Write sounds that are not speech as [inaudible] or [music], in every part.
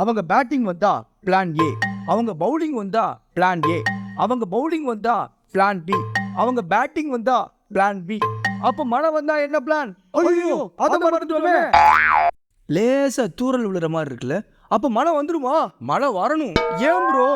அவங்க பேட்டிங் வந்தா plan A அவங்க பவுலிங் வந்தா பிளான் ஏ அவங்க பவுலிங் வந்தா பிளான் பி அவங்க பேட்டிங் வந்தா பிளான் பி அப்ப மழை வந்தா என்ன பிளான் ஐயோ அத மறந்துட்டோமே. லேசா தூறல் விழுற மாதிரி இருக்குல்ல. அப்ப மழை வந்துருமா? மழை வரணும். ஏன் ப்ரோ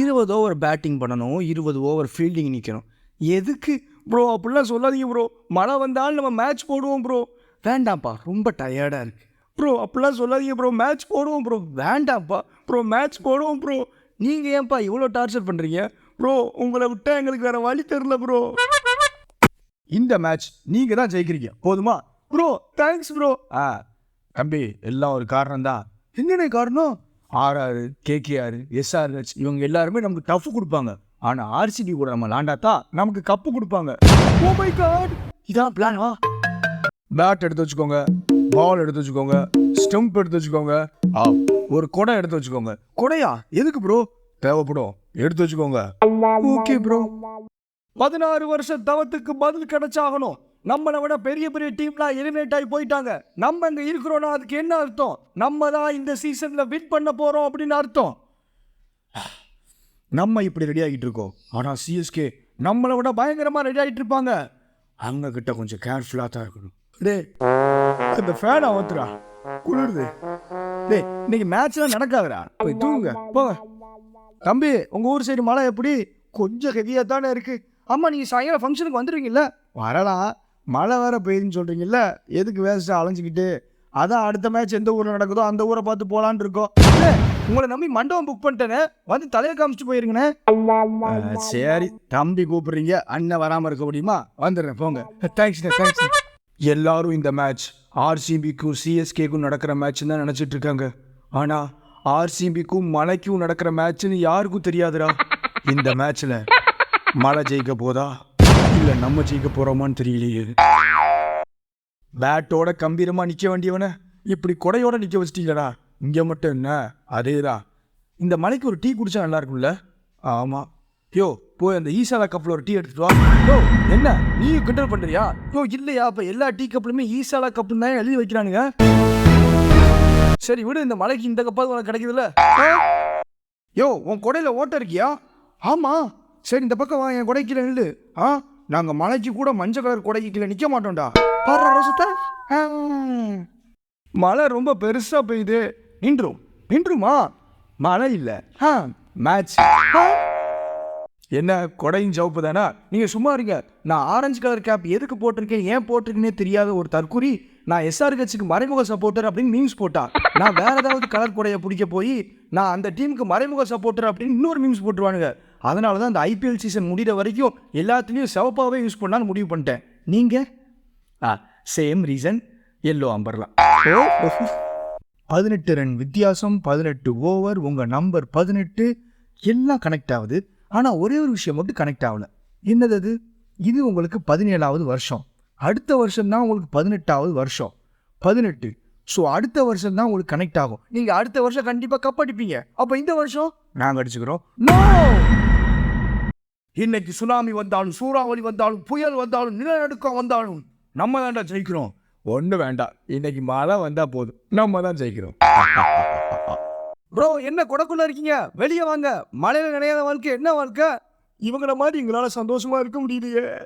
இருபது ஓவர் பேட்டிங் பண்ணணும். இருபது ஓவர் ஃபீல்டிங் நிற்கணும் எதுக்கு? ப்ரோ அப்படிலாம் சொல்லாதீங்க ப்ரோ மழை வந்தாலும் நம்ம மேட்ச் போடுவோம் ப்ரோ வேண்டாம்ப்பா ரொம்ப டயர்டாக இருக்கு. ப்ரோ அப்படிலாம் சொல்லாதீங்க ப்ரோ மேட்ச் போடுவோம் ப்ரோ வேண்டாம்ப்பா. ப்ரோ மேட்ச் போடுவோம் ப்ரோ நீங்கள் ஏன்ப்பா இவ்வளோ டார்ச்சர் பண்ணுறீங்க ப்ரோ உங்களை விட்டால் எங்களுக்கு வேறு வழி தெரில ப்ரோ இந்த மேட்ச் நீங்கள் தான் ஜெயிக்கிறீங்க. போதுமா? ப்ரோ தேங்க்ஸ் ப்ரோ ஆ தம்பி எல்லாம் ஒரு காரணம்? தான் என்னென்ன காரணம் ஆர்ஆர் கேகேஆர் எஸ்ஆர்ஹெச் இவங்க எல்லாருமே நமக்கு டஃப் கொடுப்பாங்க. ஆனால் ஆர்சிபி கூட நம்ம லாண்டாத்தா நமக்கு கப்பு கொடுப்பாங்க. ஓ மை காட் இதான் பிளானா பேட் எடுத்து வச்சுக்கோங்க. பால் எடுத்து வச்சுக்கோங்க ஸ்டம்ப் எடுத்து வச்சுக்கோங்க. ஆ ஒரு குடை எடுத்து வச்சுக்கோங்க. குடையா? எதுக்கு ப்ரோ தேவைப்படும். எடுத்து வச்சுக்கோங்க. ஓகே ப்ரோ பதினாறு வருஷ தவத்துக்கு பதில் கிடைச்சாகணும். நம்மளை விட பெரிய பெரிய டீம்லாம் எலிமினேட் ஆகி போயிட்டாங்க. நம்ம இங்க இருக்கிறோம்னா அதுக்கு என்ன அர்த்தம்? நம்ம தான் இந்த சீசன்ல வின் பண்ண போறோம் அப்படின்னு அர்த்தம். நம்ம இப்படி ரெடி ஆகிட்டு இருக்கோம். ஆனால் சிஎஸ்கே நம்மளை விட பயங்கரமா ரெடி ஆகிட்டு இருப்பாங்க. அவங்க கிட்ட கொஞ்சம் கேர்ஃபுல்லாக தான் இருக்கணும். டே அந்த ஃபேனை அவத்துறா குளிருது. டேய் இன்னைக்கு மேட்ச்லாம் நடக்காதுடா. போய் தூங்குங்க. போங்க. தம்பி உங்க ஊர் சைடு மழை எப்படி? கொஞ்சம் ஹெவியாக தானே இருக்கு. ஆமா நீங்க சாயங்காலம் ஃபங்க்ஷனுக்கு வந்துடுவீங்கல்ல வரலாம் மழை வேற பெய்யுதுன்னு சொல்றீங்கல்ல? எதுக்கு வேஸ்ட்டாக அலைஞ்சிக்கிட்டு? அதான் அடுத்த மேட்ச் எந்த ஊரில் நடக்குதோ அந்த ஊரை பார்த்து போகலான் இருக்கோம். உங்களை நம்பி மண்டபம் புக் பண்ணிட்டேனே. வந்து தலையை காமிச்சிட்டு போயிருங்கண்ணே. சரி. தம்பி கூப்பிடுறீங்க. அண்ணன் வராமல் இருக்க முடியுமா? வந்துடுறேன் போங்க. தேங்க்ஸ்ண்ணே தேங்க்ஸ் எல்லாரும் இந்த மேட்ச் ஆர்சிபிக்கும் சிஎஸ்கேக்கும் நடக்கிற மேட்ச்னு தான் நினச்சிட்டு இருக்காங்க ஆனால் ஆர்சிபிக்கும் மலைக்கும் நடக்கிற மேட்ச்னு யாருக்கும் தெரியாதுடா. இந்த மேட்ச்சில் மழை ஜெயிக்க போதா? இல்லை நம்ம ஜெயிக்க போகிறோமான்னு தெரியலையே. பேட்டோட கம்பீரமாக நிற்க வேண்டியவனை இப்படி கொடையோட நிற்க வச்சிட்டீங்களடா. இங்கே மட்டும் என்ன? அதேதான். இந்த மலைக்கு ஒரு டீ குடிச்சா நல்லா இருக்கும்ல? ஆமாம் யோ போய் அந்த ஈசாலா கப்பில் ஒரு டீ எடுத்துட்டு வா. யோ என்ன? நீ கிண்டல் பண்ணுறியா யோ இல்லையா? அப்போ எல்லா டீ கப்லுமே ஈசாலா கப்புன்னு தான் எழுதி வைக்கிறானுங்க? சரி விடு இந்த மலைக்கு இந்த கப்பாவது உனக்கு கிடைக்குதுல்ல. யோ உன் கொடையில் ஓட்ட இருக்கியா? ஆமாம் சரி இந்த பக்கம் வா என் கொடை கீழே நில்லு. ஆ? நாங்கள் மலைக்கு கூட மஞ்சள் கலர் கொடைக்கு கீழே நிற்க மாட்டோம்டா. பாரு ரசத்தை. மழை ரொம்ப பெருசாக பெய்யுது. நின்றும். நின்றுமா? மழை இல்லை. ஆ மேட்ச் என்ன கொடையும் சவுப்பு தானா நீங்கள் சும்மா இருங்க. நான் ஆரஞ்சு கலர் கேப் எதுக்கு போட்டிருக்கேன் ஏன் போட்டிருக்கேனே தெரியாத ஒரு தற்குறி நான் எஸ்ஆர் கட்சிக்கு மறைமுக சப்போர்ட்டர் அப்படின்னு மீம்ஸ் போட்டா. நான் வேற ஏதாவது கலர் கொடையை பிடிக்க போய் நான் அந்த டீமுக்கு மறைமுக சப்போர்ட்டர் அப்படின்னு இன்னொரு மீம்ஸ் போட்டுருவானுங்க. அதனால தான் அந்த ஐபிஎல் சீசன் முடிகிற வரைக்கும் எல்லாத்துலேயும் சிவப்பாகவே யூஸ் பண்ணலான்னு முடிவு பண்ணிட்டேன். நீங்கள் ஆ சேம் ரீசன் எல்லோ அம்பர்லாம் பதினெட்டு ரன் வித்தியாசம் பதினெட்டு ஓவர் உங்கள் நம்பர் பதினெட்டு எல்லாம் கனெக்ட் ஆகுது. ஆனால் ஒரே ஒரு விஷயம் மட்டும் கனெக்ட் ஆகல. என்னது அது? இது உங்களுக்கு பதினேழாவது வருஷம். அடுத்த வருஷம் தான் உங்களுக்கு பதினெட்டாவது வருஷம். பதினெட்டு. ஸோ அடுத்த வருஷம் தான் உங்களுக்கு கனெக்ட் ஆகும். நீங்கள் அடுத்த வருஷம் கண்டிப்பாக கப் அடிப்பீங்க. அப்போ இந்த வருஷம்? நாங்கள் அடிச்சுக்கிறோம். இன்னைக்கு சுனாமி வந்தாலும் சூறாவளி வந்தாலும் புயல் வந்தாலும் நிலநடுக்கம் வந்தாலும் நம்ம தான்டா ஜெயிக்கிறோம். ஒன்றும் வேண்டாம். இன்னைக்கு மழை வந்தால் போதும். நம்ம தான் ஜெயிக்கிறோம். [laughs] ப்ரோ என்ன குடக்குள்ள இருக்கீங்க? வெளியே வாங்க. மழையில் நினையாத வாழ்க்கை. என்ன வாழ்க்கை? இவங்கள மாதிரி எங்களால் சந்தோஷமா இருக்க முடியலையே.